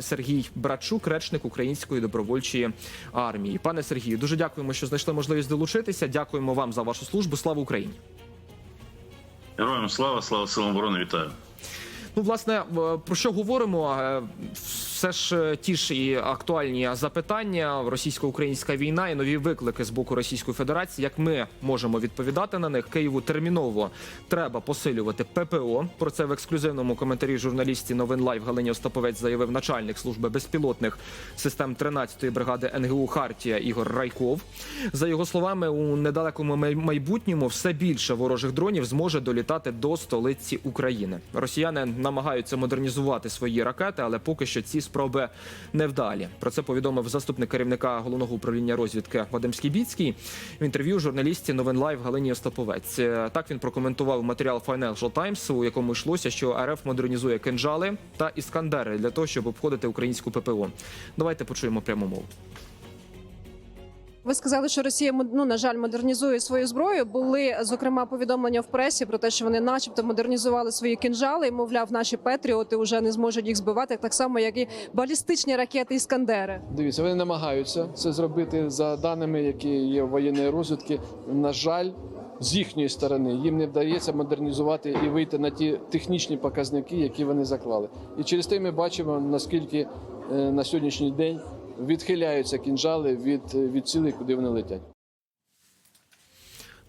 Сергій Братчук, речник Української добровольчої армії. Пане Сергію, дуже дякуємо, що знайшли можливість долучитися. Дякуємо вам за вашу службу. Слава Україні! Героям слава, слава силам оборони, вітаю. Ну, власне, про що говоримо? Все ж е, ті ж і актуальні запитання. Російсько-українська війна і нові виклики з боку Російської Федерації. Як ми можемо відповідати на них? Києву терміново треба посилювати ППО. Про це в ексклюзивному коментарі журналістів новин Лайв Галині Остаповець заявив начальник служби безпілотних систем 13-ї бригади НГУ Хартія Ігор Райков. За його словами, у недалекому майбутньому все більше ворожих дронів зможе долітати до столиці України. Росіяни намагаються модернізувати свої ракети, але поки що ці спроби невдалі. Про це повідомив заступник керівника головного управління розвідки Вадим Скібіцький в інтерв'ю журналістці новин Лайв Галині Остаповець. Е, Так він прокоментував матеріал Financial Times, у якому йшлося, що РФ модернізує кинжали та іскандери для того, щоб обходити українську ППО. Давайте почуємо пряму мову. Ви сказали, що Росія ну, на жаль модернізує свою зброю. Були зокрема повідомлення в пресі про те, що вони, начебто, модернізували свої кінжали, і мовляв, наші петріоти вже не зможуть їх збивати, так само, як і балістичні ракети Іскандери. Дивіться, вони намагаються це зробити за даними, які є в воєнної розвідки. На жаль, з їхньої сторони їм не вдається модернізувати і вийти на ті технічні показники, які вони заклали. І через те ми бачимо наскільки е, на сьогоднішній день відхиляються кінжали від, від цілей, куди вони летять.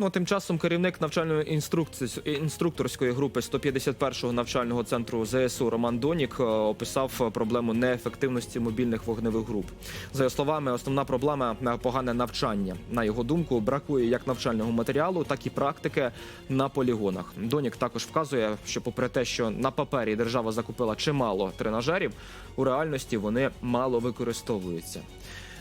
Ну тим часом керівник навчальної інструкції інструкторської групи 151-го навчального центру ЗСУ Роман Донік е, описав проблему неефективності мобільних вогневих груп. За його словами, основна проблема погане навчання. На його думку, бракує як навчального матеріалу, так і практики на полігонах. Донік також вказує, що, попри те, що на папері держава закупила чимало тренажерів, у реальності вони мало використовуються.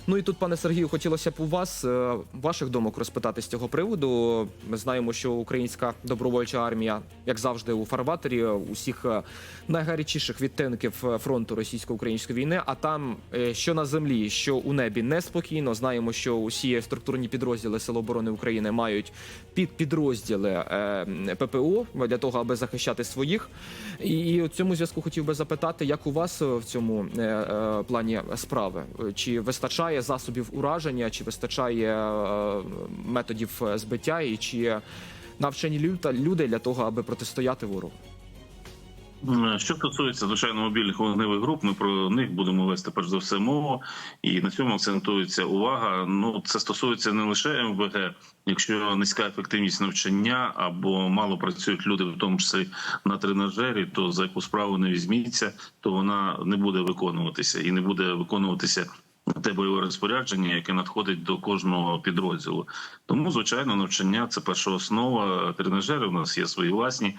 Ну і тут, пане Сергію, хотілося б у вас е, ваших думок розпитати з цього приводу. Ми знаємо, що українська добровольча армія, як завжди, у фарватері усіх е, найгарячіших відтинків е, фронту російсько-української війни. А там що на землі, що у небі неспокійно. Знаємо, що усі структурні підрозділи Сил оборони України мають під підрозділи ППО для того, аби захищати своїх. І, у цьому зв'язку хотів би запитати, як у вас в цьому плані справи? Чи вистачає засобів ураження, чи вистачає е, методів е, збиття, і чи навчені люта- люди для того, аби протистояти ворогу? Що стосується звичайно мобільних вогневих груп, ми про них будемо вести перш за все мову, і на цьому акцентується увага. Ну це стосується не лише МВГ, якщо низька ефективність навчання або мало працюють люди, в тому числі на тренажері, то за яку справу не візьміться, то вона не буде виконуватися і не буде виконуватися. Те бойове розпорядження, яке надходить до кожного підрозділу, тому звичайно навчання це перша основа. Тренажери у нас є свої власні.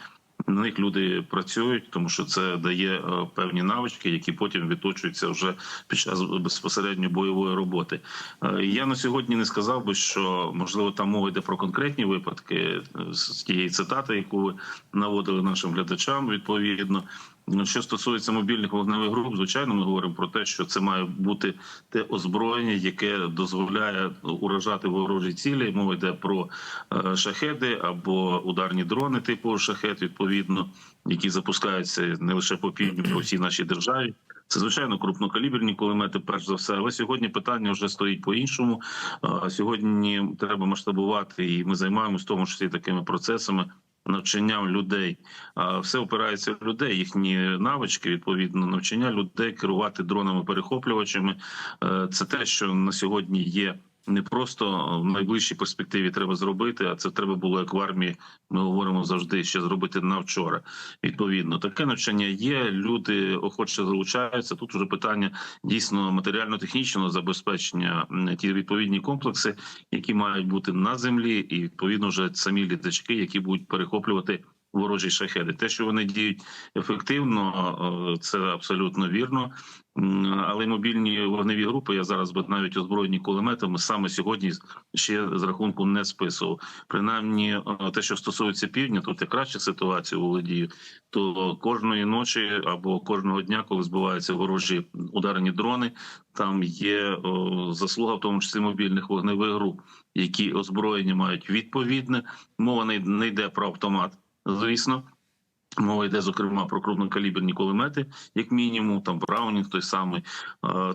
На них люди працюють, тому що це дає е, певні навички, які потім відточуються вже під час безпосередньо бойової роботи. Е, Я на сьогодні не сказав би, що можливо там мова йде про конкретні випадки е, з тієї цитати, яку ви наводили нашим глядачам. Відповідно, що стосується мобільних вогневих груп, звичайно, ми говоримо про те, що це має бути те озброєння, яке дозволяє уражати ворожі цілі. Мова йде про е, шахеди або ударні дрони типу шахет, відповідно, які запускаються не лише по півдню, по всій нашій державі. Це звичайно крупнокаліберні кулемети, перш за все. Але сьогодні питання вже стоїть по-іншому. Сьогодні треба масштабувати, і ми займаємося в тому числі такими процесами. Навчанням людей все опирається в людей, їхні навички, відповідно, навчання людей керувати дронами перехоплювачами. Е, Це те, що на сьогодні є не просто в найближчій перспективі треба зробити, а це треба було як в армії. Ми говоримо завжди ще зробити на вчора. Відповідно, таке навчання є. Люди охоче залучаються. Тут вже питання дійсно матеріально-технічного забезпечення ті відповідні комплекси, які мають бути на землі, і відповідно вже самі літачки, які будуть перехоплювати. Ворожі шахеди, те, що вони діють ефективно, е, це абсолютно вірно. Але мобільні вогневі групи я зараз би навіть озброєні кулеметами саме сьогодні ще з рахунку не списував. Принаймні, е, те, що стосується півдня, тут я краще ситуацію володію. То кожної ночі або кожного дня, коли збиваються ворожі ударні дрони, там є о, заслуга, в тому числі мобільних вогневих груп, які озброєння мають відповідне. Мова не, не йде про автомат, звісно. Мова йде зокрема про крупнокаліберні кулемети, як мінімум, там Браунінг той самий,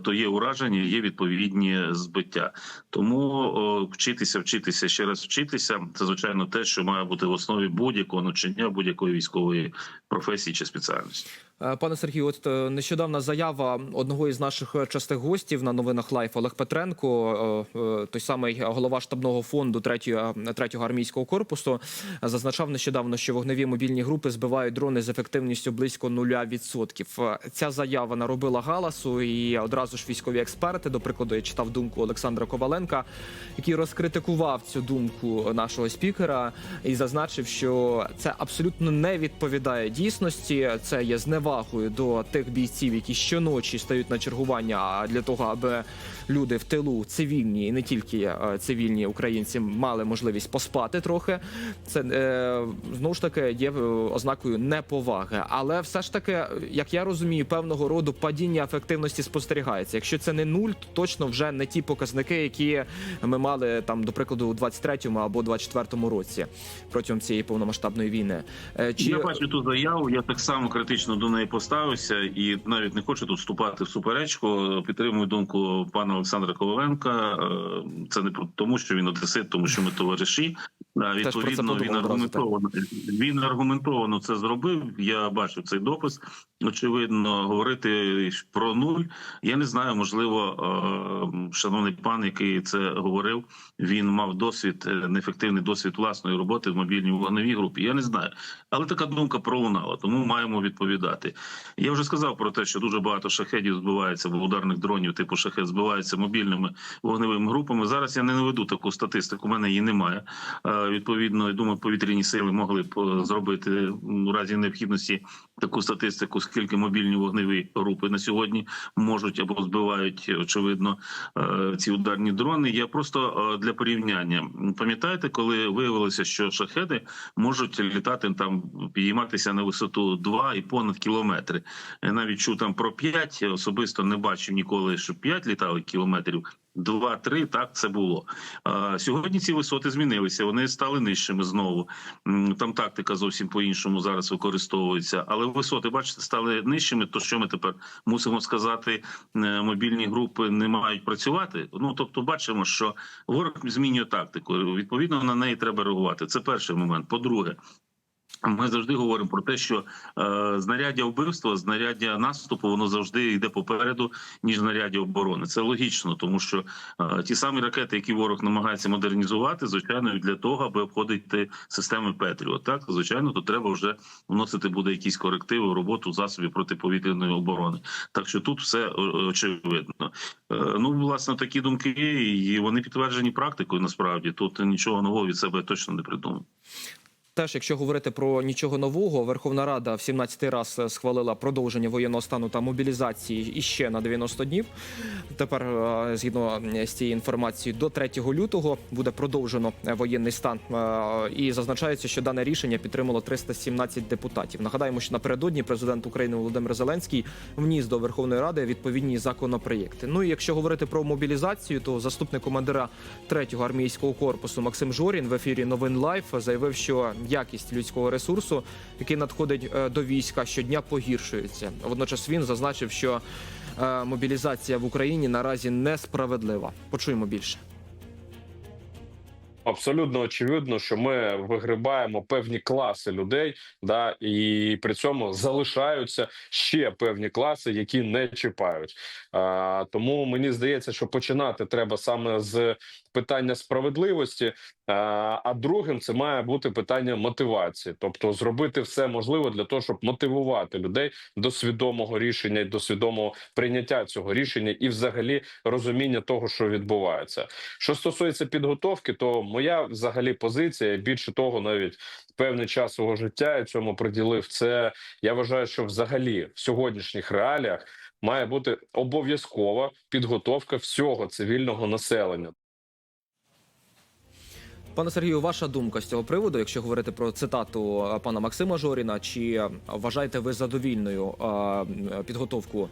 то є ураження, є відповідні збиття. Тому вчитися, вчитися ще раз вчитися. Це звичайно те, що має бути в основі будь-якого навчання, будь-якої військової професії чи спеціальності. Е, Пане Сергію, от е, нещодавна заява одного із наших е, частих гостів на новинах Лайф Олег Петренко, той самий голова штабного фонду 3-го, 3-го армійського корпусу, зазначав нещодавно, що вогневі мобільні групи збивають дрони з ефективністю близько 0%. Е, Ця заява наробила галасу, і одразу ж військові експерти, до прикладу, я читав думку Олександра Коваленка, який розкритикував цю думку нашого спікера і зазначив, що це абсолютно не відповідає дійсності. Це є зневагою до тих бійців, які щоночі стають на чергування для того, аби люди в тилу цивільні і не тільки е, цивільні українці мали можливість поспати трохи. Це е, знову ж таки є е, ознакою неповаги. Але все ж таки, як я розумію, певного роду падіння ефективності спостерігається. Якщо це не нуль, то точно вже не ті показники, які ми мали там, до прикладу, у 23-му або 24-му році протягом цієї повномасштабної війни. Чи Я бачу ту заяву, я так само критично до неї поставився і навіть не хочу тут вступати в суперечку. Підтримую думку пана Олександра Коваленка. Е, Це не тому, що він одесит, тому що ми товариші. Відповідно, він аргументовано він аргументовано це зробив. Я бачив цей допис. Очевидно, говорити про нуль. Я не знаю, можливо, е, шановний пан, який це говорив, він мав досвід, е, неефективний досвід власної роботи в мобільній вогневій групі. Я не знаю, але така думка пролунала, тому маємо відповідати. Я вже сказав про те, що дуже багато шахедів збивається в ударних дронів, типу шахет збиваються мобільними вогневими групами. Зараз я не наведу таку статистику. У мене її немає. Відповідно, я думаю, повітряні сили могли б е, зробити у разі необхідності таку статистику, скільки мобільні вогневі групи на сьогодні можуть або збивають очевидно е, ці ударні дрони. Я просто е, для порівняння пам'ятаєте, коли виявилося, що шахеди можуть літати там, підійматися на висоту 2 і понад кілометри. Я навіть чув там про 5, особисто не бачив ніколи, що 5 літали кілометрів. 2-3, так це було. Сьогодні ці висоти змінилися. Вони стали нижчими знову. Там тактика зовсім по-іншому зараз використовується. Але висоти, бачите, стали нижчими. То що ми тепер мусимо сказати, е, мобільні групи не мають працювати? Ну тобто, бачимо, що ворог змінює тактику. Відповідно, на неї треба реагувати. Це перший момент. По-друге. Ми завжди говоримо про те, що е, знаряддя вбивства, знаряддя наступу, воно завжди йде попереду, ніж знаряддя оборони. Це логічно, тому що е, ті самі ракети, які ворог намагається модернізувати, звичайно, для того, аби обходити системи Петріот. Так, звичайно, то треба вже вносити буде якісь корективи в роботу засобів протиповітряної оборони. Так що тут все е, очевидно. Е, ну, власне, такі думки, і вони підтверджені практикою. Насправді тут нічого нового від себе точно не придумав. Теж, якщо говорити про нічого нового, Верховна Рада в 17-й раз е, схвалила продовження воєнного стану та мобілізації іще на 90 днів. Тепер, е, згідно з цією інформацією, до 3 лютого буде продовжено е, воєнний стан. І зазначається, що дане рішення підтримало 317 депутатів. Нагадаємо, що напередодні президент України Володимир Зеленський вніс до Верховної Ради відповідні законопроєкти. Ну і якщо говорити про мобілізацію, то заступник командира 3-го армійського корпусу Максим Жорін в ефірі Новин Лайф заявив, що якість людського ресурсу, який надходить е, до війська, щодня погіршується. Водночас він зазначив, що е, мобілізація в Україні наразі несправедлива. Почуємо більше. Абсолютно очевидно, що ми вигрибаємо певні класи людей, да і при цьому залишаються ще певні класи, які не чіпають. А, тому мені здається, що починати треба саме з питання справедливості. А, а другим це має бути питання мотивації, тобто зробити все можливе для того, щоб мотивувати людей до свідомого рішення і до свідомого прийняття цього рішення, і взагалі розуміння того, що відбувається. Що стосується підготовки, то моя взагалі позиція більше того, навіть певний час свого життя я цьому приділив. Це я вважаю, що взагалі в сьогоднішніх реаліях має бути обов'язкова підготовка всього цивільного населення. Пане Сергію, ваша думка з цього приводу, якщо говорити про цитату е, пана Максима Жоріна, чи вважаєте ви задовільною е, підготовку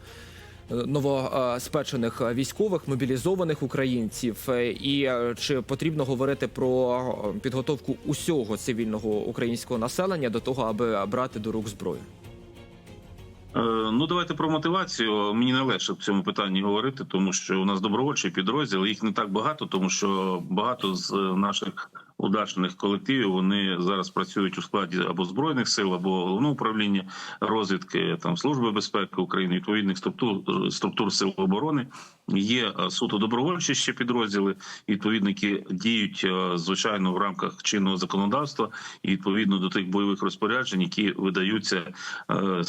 новоспечених військових мобілізованих українців? Е, І е, чи потрібно говорити про е, підготовку усього цивільного українського населення до того, аби брати до рук зброю? Е, Ну, давайте про мотивацію. Мені не легше в цьому питанні говорити, тому що у нас добровольчий підрозділ. Їх не так багато, тому що багато з е, наших удачних колективів вони зараз працюють у складі або збройних сил, або головного управління розвідки, там служби безпеки України, відповідних структур структур сил оборони. Є е, суто добровольчі ще підрозділи, відповідно, які діють е, звичайно в рамках чинного законодавства і відповідно до тих бойових розпоряджень, які видаються е,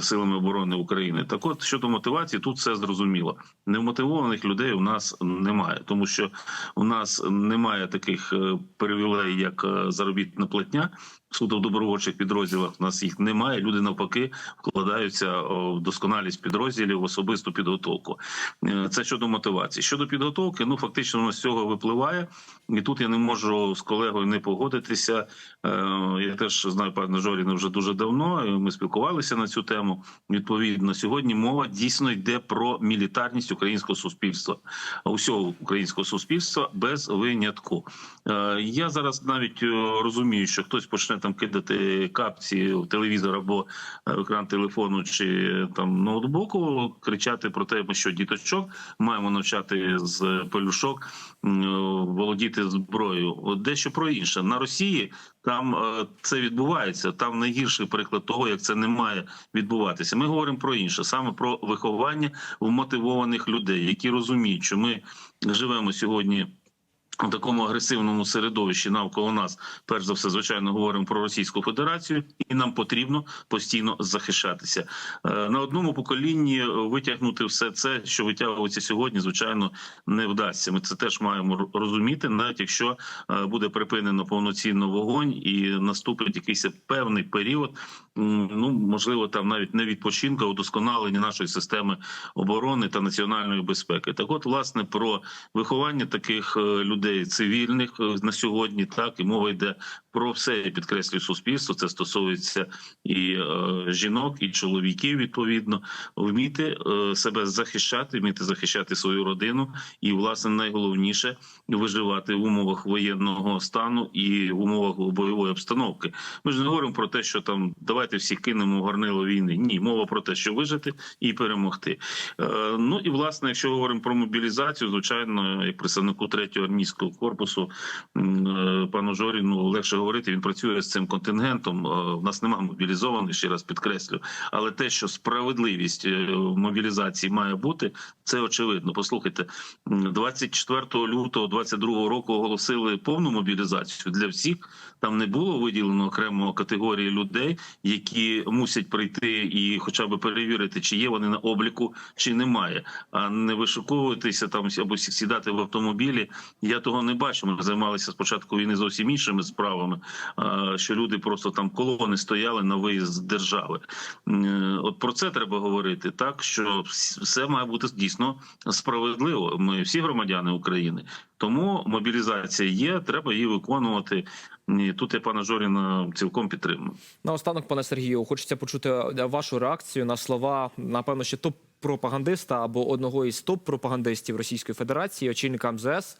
силами оборони України. Так, от щодо мотивації, тут все зрозуміло. Невмотивованих людей у нас немає, тому що у нас немає таких привілей, як заробітна платня. Суто в добровольчих підрозділах у нас їх немає. Люди навпаки вкладаються в досконалість підрозділів в особисту підготовку. Е, Це щодо мотивації. Щодо підготовки, ну фактично з цього випливає, і тут я не можу з колегою не погодитися. Е, Я теж знаю пана Жоріна вже дуже давно. Ми спілкувалися на цю тему. Відповідно, сьогодні мова дійсно йде про мілітарність українського суспільства, усього українського суспільства без винятку. Е, Я зараз навіть е, розумію, що хтось почне там кидати капці в телевізор або е, в екран телефону чи там ноутбуку, кричати про те, що діточок маємо навчати з пелюшок е, володіти зброєю. Дещо про інше на Росії. Там е, це відбувається. Там найгірший приклад того, як це не має відбуватися. Ми говоримо про інше, саме про виховання вмотивованих людей, які розуміють, що ми живемо сьогодні. У такому агресивному середовищі навколо нас, перш за все, звичайно, говоримо про Російську Федерацію, і нам потрібно постійно захищатися. Е, На одному поколінні витягнути все це, що витягується сьогодні, звичайно, не вдасться. Ми це теж маємо розуміти, навіть якщо е, буде припинено повноцінно вогонь і наступить якийсь певний період, ну можливо, там навіть не відпочинку, а удосконалення нашої системи оборони та національної безпеки. Так, от, власне, про виховання таких е, людей цивільних е, на сьогодні, так і мова йде про все підкреслюю суспільство. Це стосується і е, жінок, і чоловіків. Відповідно, вміти е, себе захищати, вміти захищати свою родину, і власне найголовніше виживати в умовах воєнного стану і в умовах бойової обстановки. Ми ж не говоримо про те, що там давайте всі кинемо горнило війни. Ні, мова про те, що вижити і перемогти. Е, ну і власне, якщо говоримо про мобілізацію, звичайно, як представнику третього армійського корпусу е, пану Жоріну легше говорити. Він працює з цим контингентом. Е, В нас немає мобілізованих, ще раз підкреслю. Але те, що справедливість е, мобілізації має бути, це очевидно. Послухайте, м, 24 лютого 22 року оголосили повну мобілізацію для всіх. Там не було виділено окремо категорії людей, які мусять прийти і, хоча б перевірити, чи є вони на обліку, чи немає, а не вишуковуватися там або сідати в автомобілі. Я того не бачу. Ми займалися спочатку війни зовсім іншими справами. А, Що люди просто там колони стояли на виїзд держави. От про це треба говорити, так що все має бути дійсно справедливо. Ми всі громадяни України. Тому мобілізація є, треба її виконувати. І тут я пана Жоріна цілком підтримую. Наостанок, пане Сергію, хочеться почути е, вашу реакцію на слова, напевно, ще топ. Пропагандиста або одного із топ-пропагандистів Російської Федерації, очільника МЗС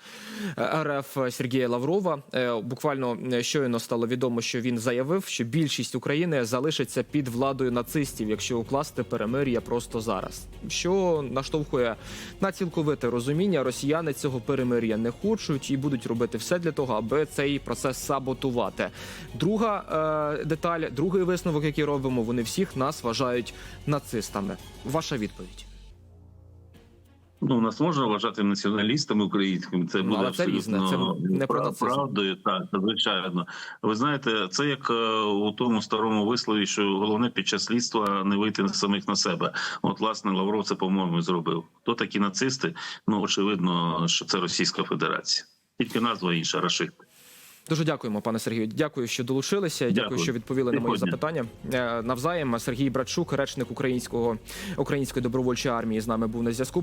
е, РФ Сергія Лаврова. Е, Буквально е, щойно стало відомо, що він заявив, що більшість України залишиться під владою нацистів, якщо укласти перемир'я просто зараз. Що наштовхує на цілковите розуміння, росіяни цього перемир'я не хочуть і будуть робити все для того, аби цей процес саботувати. Друга е, деталь, другий висновок, який робимо, вони всіх нас вважають нацистами. Ваша відповідь. Ну, нас можна вважати націоналістами українськими. Це Ну, буде але це абсолютно це не про правдою. Так, звичайно. Ви знаєте, це як е, у тому старому вислові, що головне під час слідства не вийти на самих на себе. От, власне, Лавров це, по-моєму, зробив. Хто такі нацисти? Ну, очевидно, що це Російська Федерація. Тільки назва інша рашисти. Дуже дякуємо, пане Сергію. Дякую, що долучилися. Дякую, Дякую. що відповіли на мої запитання. Е, Навзаєм Сергій Братчук, речник українського української добровольчої армії, з нами був на зв'язку.